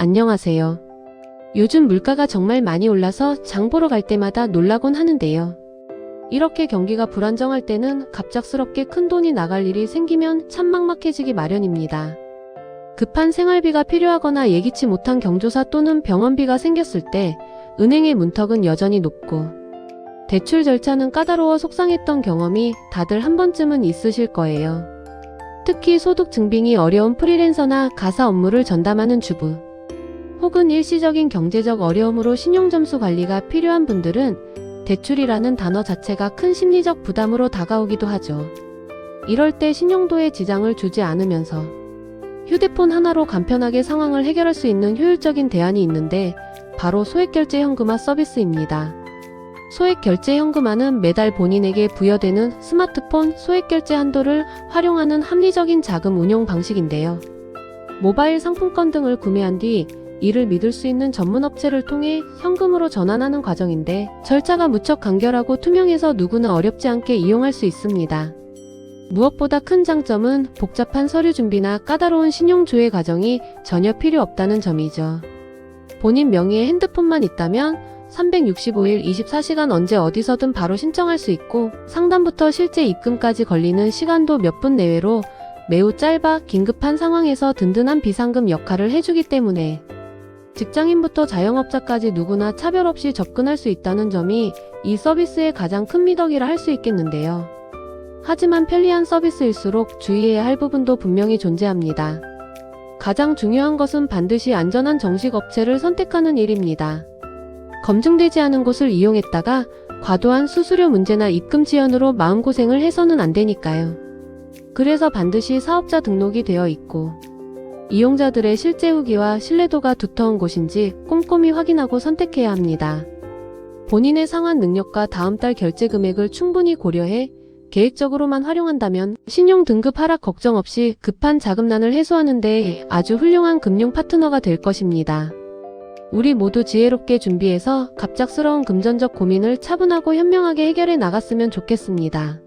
안녕하세요. 요즘 물가가 정말 많이 올라서 장 보러 갈 때마다 놀라곤 하는데요. 이렇게 경기가 불안정할 때는 갑작스럽게 큰 돈이 나갈 일이 생기면 참 막막해지기 마련입니다. 급한 생활비가 필요하거나 예기치 못한 경조사 또는 병원비가 생겼을 때 은행의 문턱은 여전히 높고 대출 절차는 까다로워 속상했던 경험이 다들 한 번쯤은 있으실 거예요. 특히 소득 증빙이 어려운 프리랜서나 가사 업무를 전담하는 주부, 혹은 일시적인 경제적 어려움으로 신용점수 관리가 필요한 분들은 대출이라는 단어 자체가 큰 심리적 부담으로 다가오기도 하죠. 이럴 때 신용도에 지장을 주지 않으면서 휴대폰 하나로 간편하게 상황을 해결할 수 있는 효율적인 대안이 있는데 바로 소액결제 현금화 서비스입니다. 소액결제 현금화는 매달 본인에게 부여되는 스마트폰 소액결제 한도를 활용하는 합리적인 자금 운용 방식인데요. 모바일 상품권 등을 구매한 뒤 이를 믿을 수 있는 전문 업체를 통해 현금으로 전환하는 과정인데 절차가 무척 간결하고 투명해서 누구나 어렵지 않게 이용할 수 있습니다. 무엇보다 큰 장점은 복잡한 서류 준비나 까다로운 신용 조회 과정이 전혀 필요 없다는 점이죠. 본인 명의의 핸드폰만 있다면 365일 24시간 언제 어디서든 바로 신청할 수 있고 상담부터 실제 입금까지 걸리는 시간도 몇 분 내외로 매우 짧아 긴급한 상황에서 든든한 비상금 역할을 해주기 때문에 직장인부터 자영업자까지 누구나 차별 없이 접근할 수 있다는 점이 이 서비스의 가장 큰 미덕이라 할 수 있겠는데요. 하지만 편리한 서비스일수록 주의해야 할 부분도 분명히 존재합니다. 가장 중요한 것은 반드시 안전한 정식 업체를 선택하는 일입니다. 검증되지 않은 곳을 이용했다가 과도한 수수료 문제나 입금 지연으로 마음고생을 해서는 안 되니까요. 그래서 반드시 사업자 등록이 되어 있고 이용자들의 실제 후기와 신뢰도가 두터운 곳인지 꼼꼼히 확인하고 선택해야 합니다. 본인의 상환 능력과 다음 달 결제 금액을 충분히 고려해 계획적으로만 활용한다면 신용 등급 하락 걱정 없이 급한 자금난을 해소하는 데 아주 훌륭한 금융 파트너가 될 것입니다. 우리 모두 지혜롭게 준비해서 갑작스러운 금전적 고민을 차분하고 현명하게 해결해 나갔으면 좋겠습니다.